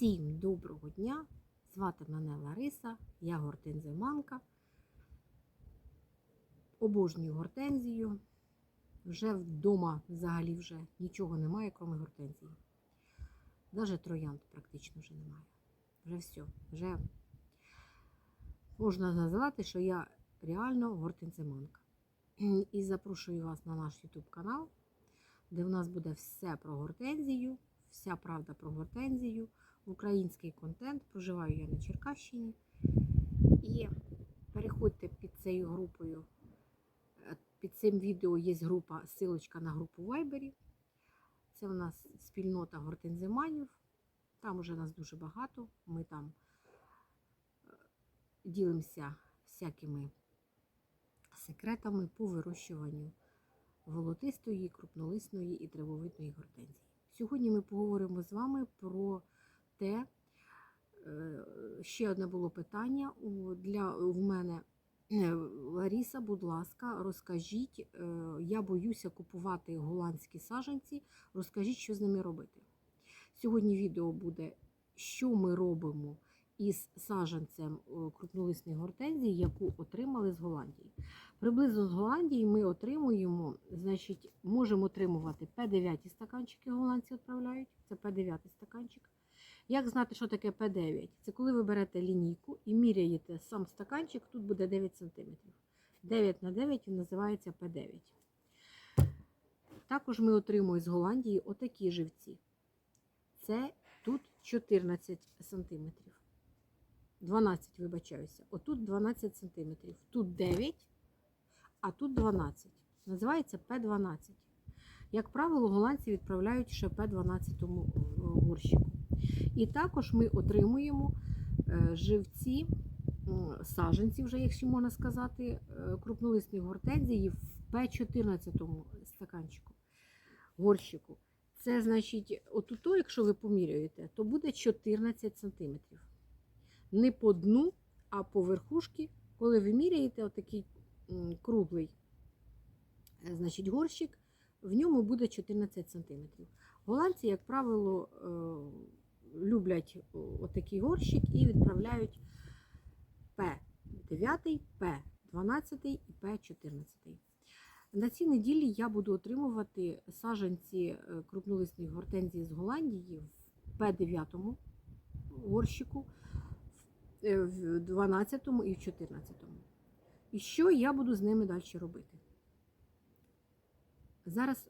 Всім доброго дня! Звати мене Лариса, я гортензиманка. Обожнюю гортензію. Вже вдома взагалі вже нічого немає, крім гортензії. Навіть троянд практично вже немає. Вже все. Вже можна назвати, що я реально гортензиманка. І запрошую вас на наш YouTube канал, де в нас буде все про гортензію, вся правда про гортензію, український контент. Проживаю я на Черкащині. І переходьте під цією групою. Е, Під цим відео є група, силочка на групу в Вайбері. Це у нас спільнота гортензиманів. Там уже нас дуже багато. Ми там е, ділимося всякими секретами по вирощуванню волотистої, крупнолисної і травовидної гортензії. Сьогодні ми поговоримо з вами про те, е, ще одне було питання для в мене. Е, Ларіса, будь ласка, розкажіть, е, я боюся купувати голландські саджанці. Розкажіть, що з ними робити. Сьогодні відео буде, що ми робимо із саджанцем е, крупнолисної гортензії, яку отримали з Голландії. Приблизно з Голландії ми отримуємо, значить, можемо отримувати П9 стаканчики, голландці відправляють. Це П9 стаканчик. Як знати, що таке П9? Це коли ви берете лінійку і міряєте сам стаканчик, тут буде 9 см. 9 на 9 він називається П9. Також ми отримуємо з Голландії отакі живці. Це тут 14 см. 12, вибачаюся. Отут 12 см. Тут 9, а тут 12. Називається П12. Як правило, голландці відправляють ще П12 горщику. І також ми отримуємо е, живці, м, саджанці, вже, якщо можна сказати, е, крупнолисної гортензії в П14 стаканчику, горщику. Це значить, отут, якщо ви поміряєте, то буде 14 см. Не по дну, а по верхушці, коли ви міряєте отакий круглий е, значить, горщик, в ньому буде 14 см. Голландці, як правило, люблять отакий горщик і відправляють П9, П12 і П14. На цій неділі я буду отримувати саджанці е, крупнолисної гортензії з Голландії в П9 горщику, е, в 12 і в 14. І що я буду з ними далі робити? Зараз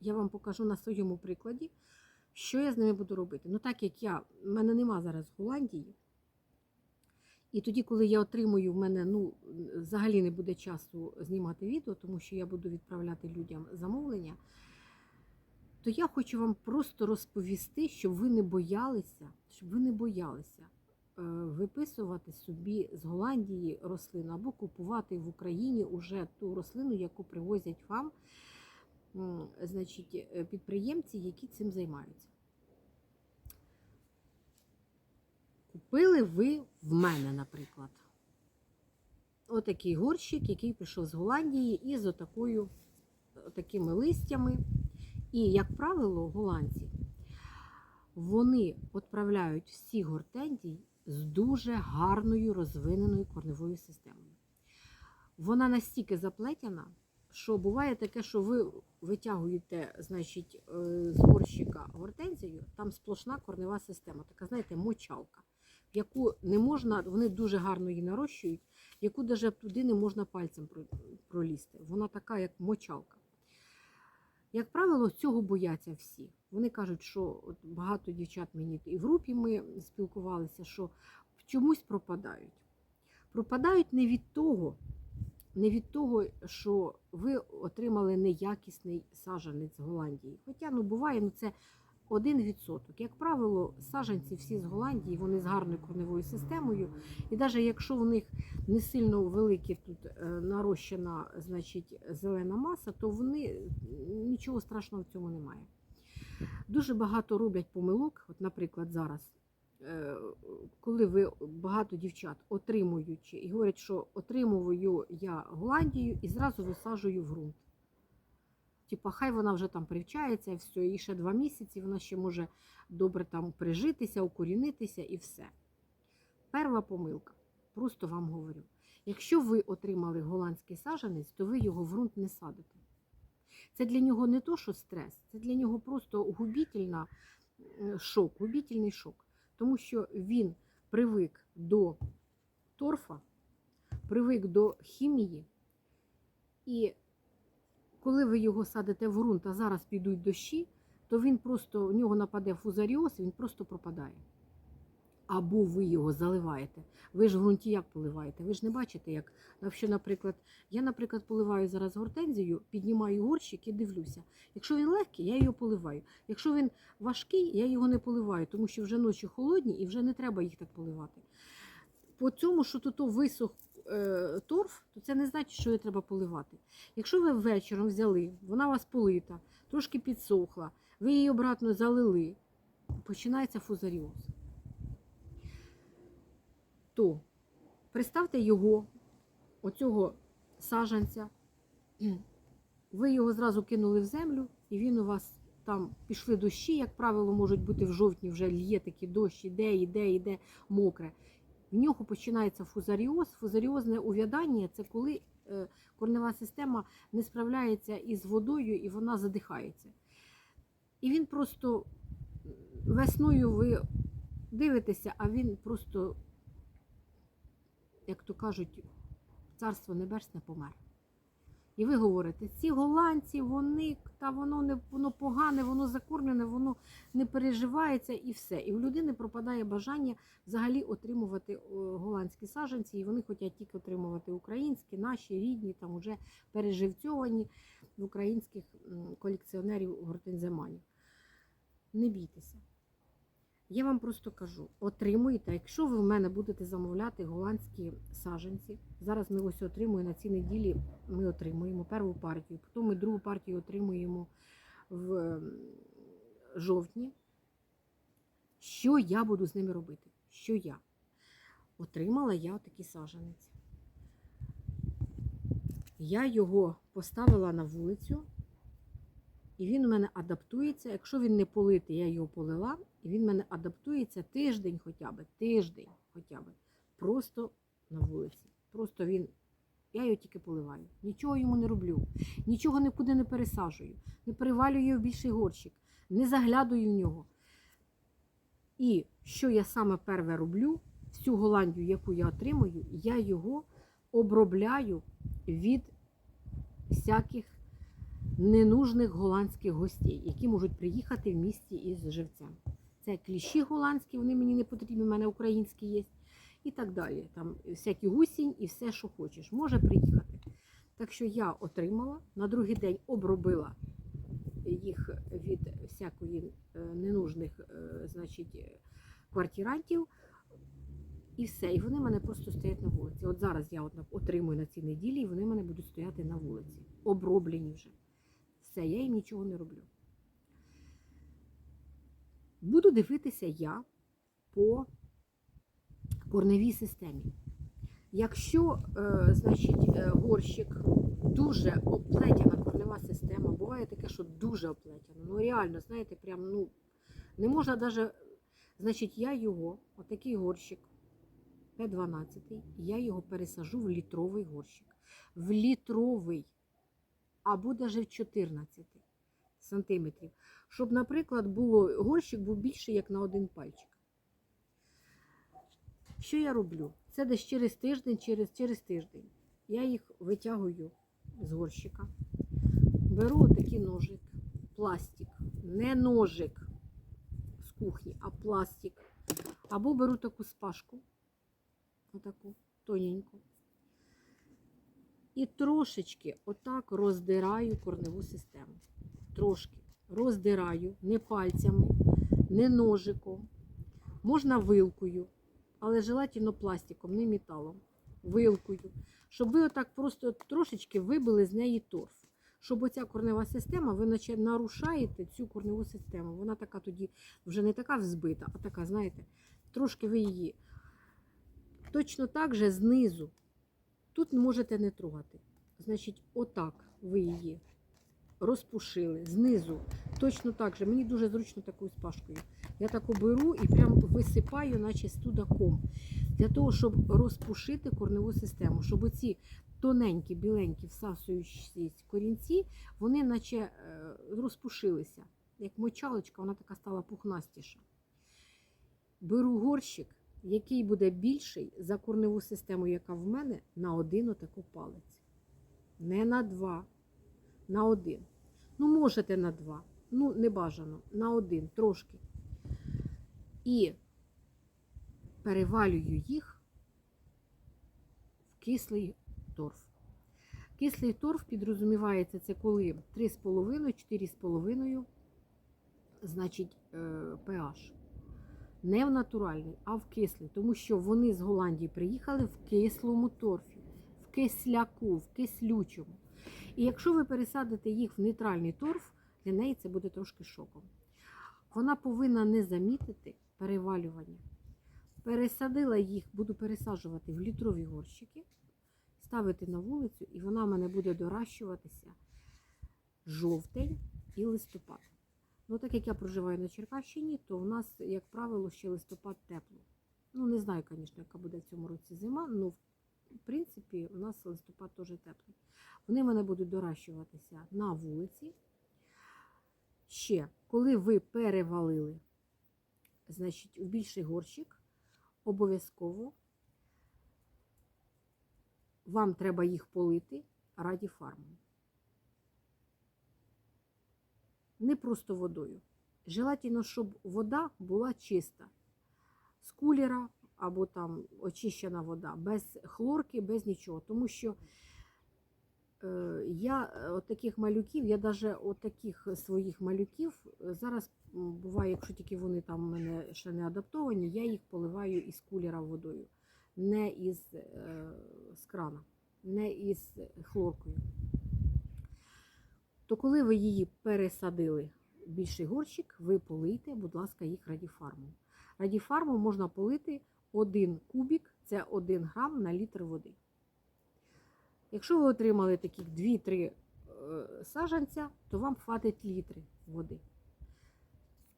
я вам покажу на своєму прикладі, що я з ними буду робити. Ну, так як я, в мене нема зараз Голландії, і тоді, коли я отримую, в мене ну, взагалі не буде часу знімати відео, тому що я буду відправляти людям замовлення, то я хочу вам просто розповісти, щоб ви не боялися, щоб ви не боялися е, виписувати собі з Голландії рослину або купувати в Україні уже ту рослину, яку привозять вам значить, е, підприємці, які цим займаються. Купили ви в мене, наприклад. Отакий горщик, який прийшов з Голландії із отакою, отакими листями. І, як правило, голландці вони відправляють всі гортензії з дуже гарною розвиненою корневою системою. Вона настільки заплетена, що буває таке, що ви витягуєте значить, е, з горщика гортензію, там сплошна корнева система, така, знаєте, мочалка, яку не можна, вони дуже гарно її нарощують, яку навіть туди не можна пальцем пролізти. Вона така, як мочалка. Як правило, цього бояться всі. Вони кажуть, що от багато дівчат мені і в групі ми спілкувалися, що чомусь пропадають. Пропадають не від того, не від того, що ви отримали неякісний саджанець з Голландії. Хоча ну, буває, ну це один відсоток. Як правило, саджанці всі з Голландії, вони з гарною корневою системою. І навіть якщо в них не сильно великі тут е, нарощена значить, зелена маса, то вони нічого страшного в цьому немає. Дуже багато роблять помилок, от, наприклад, зараз. Е, Коли ви багато дівчат отримуючи і говорять, що отримую я Голландію і зразу висаджую в ґрунт. Типа, хай вона вже там привчається, і все, і ще два місяці вона ще може добре там прижитися, укорінитися і все. Перша помилка, просто вам говорю. Якщо ви отримали голландський саджанець, то ви його в ґрунт не садите. Це для нього не то, що стрес, це для нього просто губітельна шок, губітельний шок. Тому що він привик до торфа, привик до хімії. І коли ви його садите в ґрунт, а зараз підуть дощі, то він просто, у нього нападе фузаріоз, він просто пропадає. Або ви його заливаєте. Ви ж ґрунті як поливаєте? Ви ж не бачите, як якщо, наприклад, я, наприклад, поливаю зараз гортензію, піднімаю горщик і дивлюся. Якщо він легкий, я його поливаю. Якщо він важкий, я його не поливаю, тому що вже ночі холодні і вже не треба їх так поливати. По цьому, що тут висох е, торф, то це не значить, що її треба поливати. Якщо ви вечором взяли, вона у вас полита, трошки підсохла, ви її обратно залили, починається фузаріоз. То представте його, оцього саджанця, ви його зразу кинули в землю, і він у вас там пішли дощі, як правило, можуть бути в жовтні, вже лє такі дощ, іде, іде, іде мокре. В нього починається фузаріоз. Фузаріозне увядання це коли е, корнева система не справляється із водою і вона задихається. І він просто весною ви дивитеся, а він просто, як то кажуть, царство небесне помер. І ви говорите, ці голландці, вони та воно не воно погане, воно закормлене, воно не переживається і все. І в людини пропадає бажання взагалі отримувати голландські саджанці, і вони хочуть тільки отримувати українські, наші рідні, там уже переживцьовані в українських колекціонерів гортенземанів. Не бійтеся. Я вам просто кажу, отримуєте, якщо ви в мене будете замовляти голландські саджанці. Зараз ми ось отримуємо на цій неділі. Ми отримуємо першу партію, потім ми другу партію отримуємо в жовтні. Що я буду з ними робити? Що я? Отримала я такий саджанець. Я його поставила на вулицю, і він у мене адаптується. Якщо він не политий, я його полила, і він у мене адаптується тиждень хоча б, тиждень хоча б. Просто на вулиці. Просто він. Я його тільки поливаю. Нічого йому не роблю, нічого нікуди не пересаджую, не перевалюю в більший горщик, не заглядаю в нього. І що я саме перше роблю, всю Голландію, яку я отримую, я його обробляю від всяких ненужних голландських гостей, які можуть приїхати в місті із живцем. Це кліщі голландські, вони мені не потрібні, в мене українські є. І так далі. Там всякі гусінь і все, що хочеш, може приїхати. Так що я отримала, на другий день обробила їх від всякої е, ненужних е, значить, квартирантів. І все. І вони мене просто стоять на вулиці. От зараз я от отримую на цій неділі, і вони мене будуть стояти на вулиці. Оброблені вже. Все, я їм нічого не роблю. Буду дивитися я по корневій системі. Якщо, е, значить, е, горщик дуже оплетяна корнева система, буває таке, що дуже оплетяна. Ну реально, знаєте, прям ну не можна навіть, значить, я його, отакий горщик, П12, я його пересажу в літровий горщик. В літровий, або навіть в 14 сантиметрів. Щоб, наприклад, було, горщик був більший, як на один пальчик. Що я роблю? Це десь через тиждень, через, через тиждень. Я їх витягую з горщика. Беру такий ножик, пластик, не ножик з кухні, а пластик. Або беру таку спашку, отаку тоненьку. І трошечки отак роздираю корневу систему. Трошки роздираю не пальцями, не ножиком, можна вилкою, але желательно пластиком, не металом. Вилкою. Щоб ви отак просто трошечки вибили з неї торф. Щоб оця корнева система, ви наче нарушаєте цю корневу систему. Вона така тоді вже не така взбита, а така, знаєте, трошки ви її. Точно так же знизу. Тут можете не трогати. Значить, отак ви її розпушили знизу. Точно так же. Мені дуже зручно такою спашкою. Я таку беру і прям висипаю, наче студаком. Для того, щоб розпушити корневу систему, щоб оці тоненькі, біленькі, всасуючі корінці, вони наче е, розпушилися. Як мочалочка, вона така стала пухнастіша. Беру горщик, який буде більший за корневу систему, яка в мене, на один отаку палець. Не на два, на один. Ну, можете на два. Ну, не бажано, на один, трошки. І перевалюю їх в кислий торф. Кислий торф підрозумівається, це коли 3,5-4,5, значить, е, pH. Не в натуральний, а в кислий, тому що вони з Голландії приїхали в кислому торфі, в кисляку, в кислючому. І якщо ви пересадите їх в нейтральний торф, для неї це буде трошки шоком. Вона повинна не замітити перевалювання. Пересадила їх, буду пересаджувати в літрові горщики, ставити на вулицю, і вона в мене буде доращуватися жовтень і листопад. Ну, так як я проживаю на Черкащині, то у нас, як правило, ще листопад тепло. Ну, не знаю, звісно, яка буде в цьому році зима, але в принципі у нас листопад теж теплий. Вони мене будуть доращуватися на вулиці. Ще, коли ви перевалили, значить, в більший горщик, обов'язково вам треба їх полити раді фармом. Не просто водою. Желательно, щоб вода була чиста. З кулера або там очищена вода, без хлорки, без нічого. Тому що е, я е, от таких малюків, я навіть от таких своїх малюків е, зараз буває, якщо тільки вони там в мене ще не адаптовані, я їх поливаю із кулера водою, не із з крана, не із хлоркою. То коли ви її пересадили більший горщик, ви полийте, будь ласка, їх радіфармом. Радіфармом можна полити 1 кубік, це 1 грам на літр води. Якщо ви отримали таких 2-3 е, саджанця, то вам хватить літри води.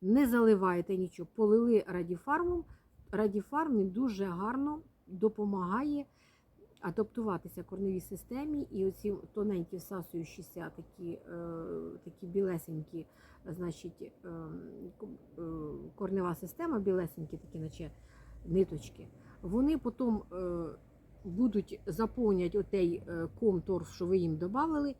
Не заливайте нічого, полили радіфармом. Радіфарм дуже гарно допомагає адаптуватися корневій системі, і оці тоненькі всасуючіся, такі, е, такі білесенькі, значить, е, е, корнева система, білесенькі, такі, наче ниточки, вони потім е, будуть заповнять отей е, ком торф, що ви їм додали,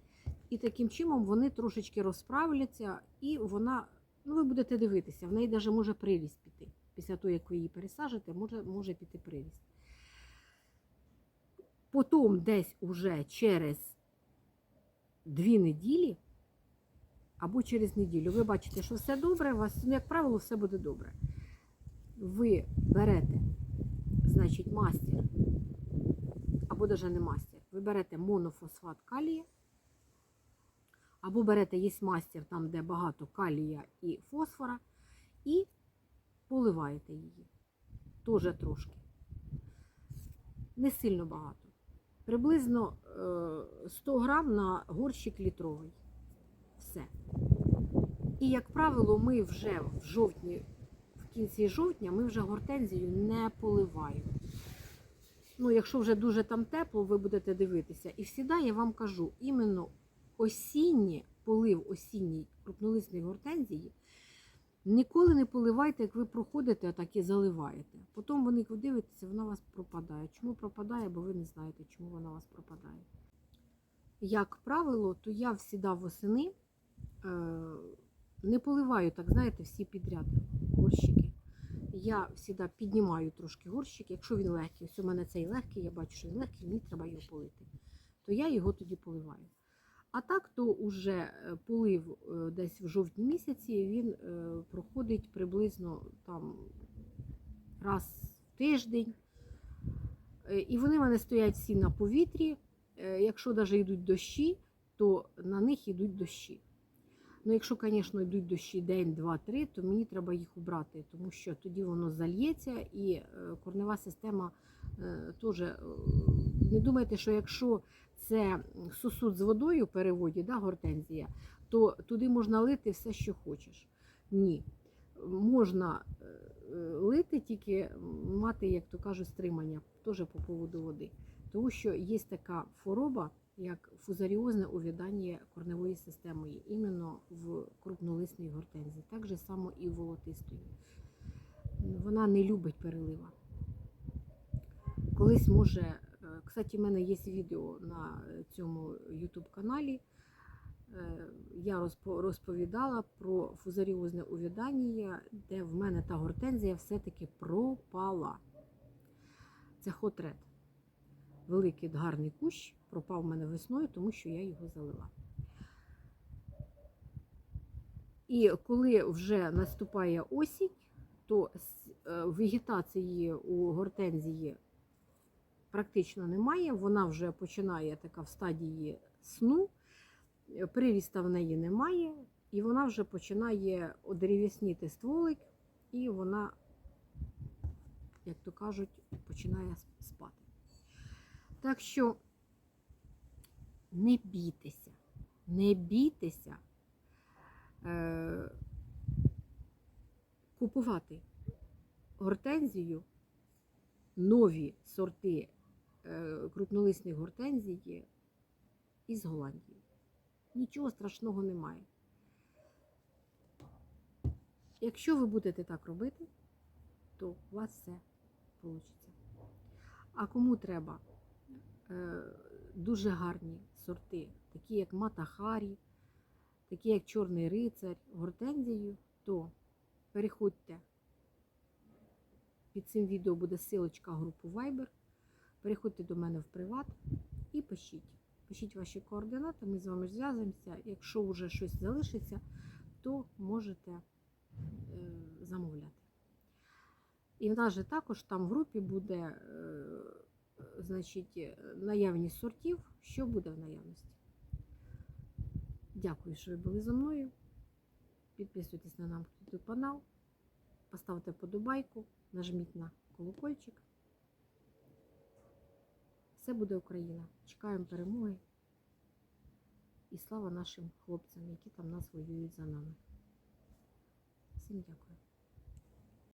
і таким чином вони трошечки розправляться, і вона, ну ви будете дивитися, в неї навіть може приріст піти. Після того, як ви її пересажите, може, може піти приріст. Потім десь уже через дві неділі або через неділю ви бачите, що все добре, у вас, ну, як правило, все буде добре. Ви берете, значить, мастер, або навіть не мастер, ви берете монофосфат калія, або берете є мастер, там, де багато калія і фосфора, і поливаєте її. Теж трошки. Не сильно багато приблизно е, 100 грам на горщик літровий. Все. І, як правило, ми вже в жовтні, в кінці жовтня, ми вже гортензію не поливаємо. Ну, якщо вже дуже там тепло, ви будете дивитися. І завжди я вам кажу, іменно осіннє, полив осінній крупнолисної гортензії, Ніколи не поливайте, як ви проходите, а так і заливаєте. Потім вони ви дивитеся, вона у вас пропадає. Чому пропадає, бо ви не знаєте, чому вона у вас пропадає. Як правило, то я всіда восени е, не поливаю, так знаєте, всі підряд горщики. Я всіда піднімаю трошки горщик, якщо він легкий, ось у мене цей легкий, я бачу, що він легкий, мені треба його полити. То я його тоді поливаю. А так, то уже е, полив е, десь в жовтні місяці він е, проходить приблизно там раз в тиждень. І вони в мене стоять всі на повітрі. Якщо навіть йдуть дощі, то на них йдуть дощі. Ну, якщо, звісно, йдуть дощі день, два, три, то мені треба їх убрати, тому що тоді воно зальється і корнева система теж. Не думайте, що якщо це сосуд з водою в переводі, да, гортензія, то туди можна лити все, що хочеш. Ні. Можна е, е, лити, тільки мати, як то кажуть, стримання теж по поводу води. Тому що є така хвороба, як фузаріозне увядання корневої системи, іменно в крупнолисній гортензії, так же само і в волотистої. Вона не любить перелива. Колись може, е, кстати, в мене є відео на цьому YouTube каналі. Е, Я розповідала про фузаріозне увядання, де в мене та гортензія все-таки пропала. Це хотред. Великий гарний кущ пропав в мене весною, тому що я його залила. І коли вже наступає осінь, то е, вегетації у гортензії практично немає. Вона вже починає така в стадії сну, приріста в неї немає, і вона вже починає одерев'ясніти стволик, і вона, як то кажуть, починає спати. Так що не бійтеся, не бійтеся е, купувати гортензію, нові сорти е, крупнолисних гортензії із Голландії. Нічого страшного немає. Якщо ви будете так робити, то у вас все вийде. А кому треба е, дуже гарні сорти, такі як Матахарі, такі як Чорний рицар, гортензію, то переходьте. Під цим відео буде силочка групу Viber. Переходьте до мене в приват і пишіть. Пишіть ваші координати, ми з вами зв'язуємося. Якщо вже щось залишиться, то можете е, замовляти. І в нас же також там в групі буде е, значить, е, наявність сортів, що буде в наявності. Дякую, що ви були зі мною. Підписуйтесь на наш канал, поставте вподобайку, нажміть на колокольчик. Все буде Україна. Чекаємо перемоги. І слава нашим хлопцям, які там нас воюють за нами. Всім дякую.